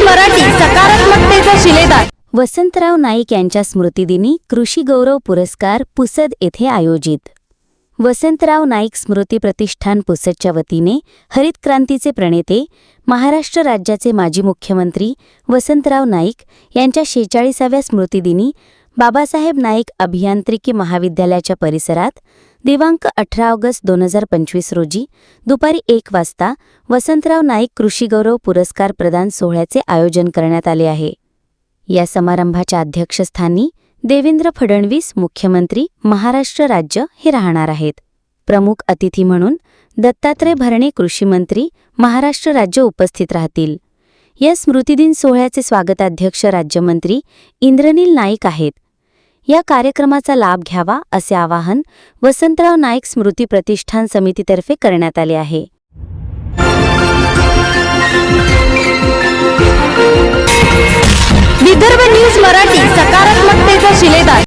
मराठी सकारात्मकतेचा शिलेदार. वसंतराव नाईक यांच्या स्मृतीदिनी कृषी गौरव पुरस्कार पुसद येथे आयोजित. वसंतराव नाईक स्मृती प्रतिष्ठान पुसदच्या वतीने हरित क्रांतीचे प्रणेते महाराष्ट्र राज्याचे माजी मुख्यमंत्री वसंतराव नाईक यांच्या शेचाळीसाव्या स्मृतिदिनी बाबासाहेब नाईक अभियांत्रिकी महाविद्यालयाच्या परिसरात दिनांक अठरा ऑगस्ट दोन हजार पंचवीस रोजी दुपारी एक वाजता वसंतराव नाईक कृषी गौरव पुरस्कार प्रदान सोहळ्याचे आयोजन करण्यात आले आहे. या समारंभाच्या अध्यक्षस्थानी देवेंद्र फडणवीस मुख्यमंत्री महाराष्ट्र राज्य हे राहणार आहेत. प्रमुख अतिथी म्हणून दत्तात्रय भरणे कृषीमंत्री महाराष्ट्र राज्य उपस्थित राहतील. या स्मृतिदिन सोहळ्याचे स्वागताध्यक्ष राज्यमंत्री इंद्रनील नाईक आहेत. या कार्यक्रमाचा लाभ घ्यावा असे आवाहन वसंतराव नाईक स्मृती प्रतिष्ठान समितीतर्फे करण्यात आले आहे.